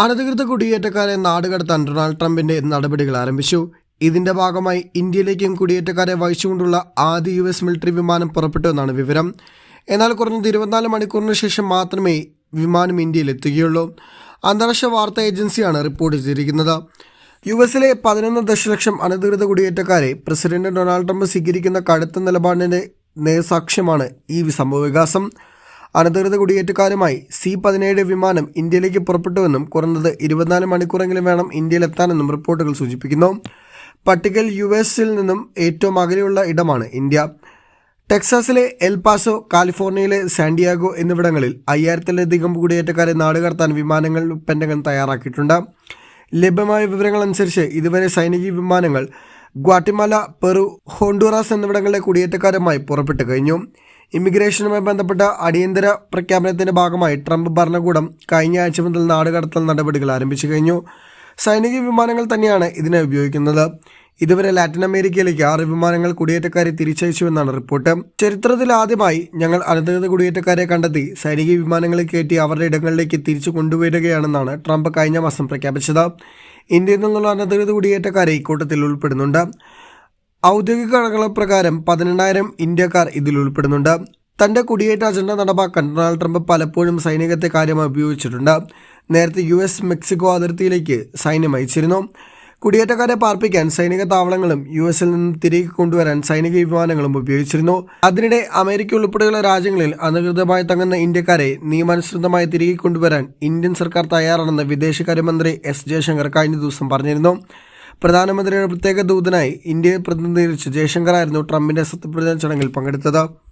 അനധികൃത കുടിയേറ്റക്കാരെ നാടുകടത്താൻ ഡൊണാൾഡ് ട്രംപിന്റെ നടപടികൾ ആരംഭിച്ചു. ഇതിന്റെ ഭാഗമായി ഇന്ത്യയിലേക്കും കുടിയേറ്റക്കാരെ വഹിച്ചുകൊണ്ടുള്ള ആദ്യ യു എസ് മിലിറ്ററി വിമാനം പുറപ്പെട്ടു എന്നാണ് വിവരം. എന്നാൽ കുറഞ്ഞത് ഇരുപത്തിനാല് മണിക്കൂറിന് ശേഷം മാത്രമേ വിമാനം ഇന്ത്യയിൽ എത്തുകയുള്ളൂ അന്താരാഷ്ട്ര വാർത്താ ഏജൻസിയാണ് റിപ്പോർട്ട് ചെയ്തിരിക്കുന്നത്. യു എസിലെ പതിനൊന്ന് ദശലക്ഷം അനധികൃത കുടിയേറ്റക്കാരെ പ്രസിഡന്റ് ഡൊണാൾഡ് ട്രംപ് സ്വീകരിക്കുന്ന കടുത്ത നിലപാടിന്റെ നേസാക്ഷ്യമാണ് ഈ സംഭവവികാസം. അനധികൃത കുടിയേറ്റക്കാരുമായി സി പതിനേഴ് വിമാനം ഇന്ത്യയിലേക്ക് പുറപ്പെട്ടുവെന്നും കുറഞ്ഞത് ഇരുപത്തിനാല് മണിക്കൂറെങ്കിലും വേണം ഇന്ത്യയിലെത്താനെന്നും റിപ്പോർട്ടുകൾ സൂചിപ്പിക്കുന്നു. പട്ടികയിൽ യു എസിൽ നിന്നും ഏറ്റവും അകലെയുള്ള ഇടമാണ് ഇന്ത്യ. ടെക്സാസിലെ എൽപാസോ കാലിഫോർണിയയിലെ സാൻഡിയാഗോ എന്നിവിടങ്ങളിൽ അയ്യായിരത്തിലധികം കുടിയേറ്റക്കാരെ നാടുകടത്താൻ വിമാനങ്ങൾ പെൻഡഗൺ തയ്യാറാക്കിയിട്ടുണ്ട്. ലഭ്യമായ വിവരങ്ങൾ അനുസരിച്ച് ഇതുവരെ സൈനിക വിമാനങ്ങൾ ഗ്വാട്ടിമാല പെറു ഹോണ്ടുറാസ് എന്നിവിടങ്ങളിലെ കുടിയേറ്റക്കാരുമായി പുറപ്പെട്ടു കഴിഞ്ഞു. ഇമിഗ്രേഷനുമായി ബന്ധപ്പെട്ട അടിയന്തര പ്രഖ്യാപനത്തിന്റെ ഭാഗമായി ട്രംപ് ഭരണകൂടം കഴിഞ്ഞ ആഴ്ച മുതൽ നാടുകടത്തൽ നടപടികൾ ആരംഭിച്ചു കഴിഞ്ഞു. സൈനിക വിമാനങ്ങൾ തന്നെയാണ് ഇതിനെ ഉപയോഗിക്കുന്നത്. ഇതുവരെ ലാറ്റിൻ അമേരിക്കയിലേക്ക് ആറ് വിമാനങ്ങൾ കുടിയേറ്റക്കാരെ തിരിച്ചയച്ചുവെന്നാണ് റിപ്പോർട്ട്. ചരിത്രത്തിൽ ആദ്യമായി ഞങ്ങൾ അനധികൃത കുടിയേറ്റക്കാരെ കണ്ടെത്തി സൈനിക വിമാനങ്ങളിൽ കയറ്റി അവരുടെ ഇടങ്ങളിലേക്ക് തിരിച്ചു കൊണ്ടുവരികയാണെന്നാണ് ട്രംപ് കഴിഞ്ഞ മാസം പ്രഖ്യാപിച്ചത്. ഇന്ത്യയിൽ നിന്നുള്ള അനധികൃത കുടിയേറ്റക്കാരെ ഇക്കൂട്ടത്തിൽ ഉൾപ്പെടുന്നുണ്ട്. ഔദ്യോഗിക കണക്കുകൾ പ്രകാരം പതിനെണ്ണായിരം ഇന്ത്യക്കാർ ഇതിൽ ഉൾപ്പെടുന്നുണ്ട്. തന്റെ കുടിയേറ്റ അജണ്ട നടപ്പാക്കാൻ ഡൊണാൾഡ് ട്രംപ് പലപ്പോഴും സൈനികത്തെ കാര്യമായി ഉപയോഗിച്ചിട്ടുണ്ട്. നേരത്തെ യു എസ് മെക്സിക്കോ അതിർത്തിയിലേക്ക് സൈന്യം അയച്ചിരുന്നു. കുടിയേറ്റക്കാരെ പാർപ്പിക്കാൻ സൈനിക താവളങ്ങളും യു എസിൽ നിന്ന് തിരികെ കൊണ്ടുവരാൻ സൈനിക വിമാനങ്ങളും ഉപയോഗിച്ചിരുന്നു. അതിനിടെ അമേരിക്ക ഉൾപ്പെടെയുള്ള രാജ്യങ്ങളിൽ അനധികൃതമായി തങ്ങുന്ന ഇന്ത്യക്കാരെ നിയമാനുസൃതമായി തിരികെ കൊണ്ടുവരാൻ ഇന്ത്യൻ സർക്കാർ തയ്യാറാണെന്ന് വിദേശകാര്യമന്ത്രി എസ് ജയശങ്കർ കഴിഞ്ഞ ദിവസം പറഞ്ഞിരുന്നു. പ്രധാനമന്ത്രിയുടെ പ്രത്യേക ദൂതനായി ഇന്ത്യയെ പ്രതിനിധീകരിച്ച് ജയശങ്കറായിരുന്നു ട്രംപിന്റെ സത്യപ്രതിജ്ഞ ചടങ്ങിൽ പങ്കെടുത്തത്.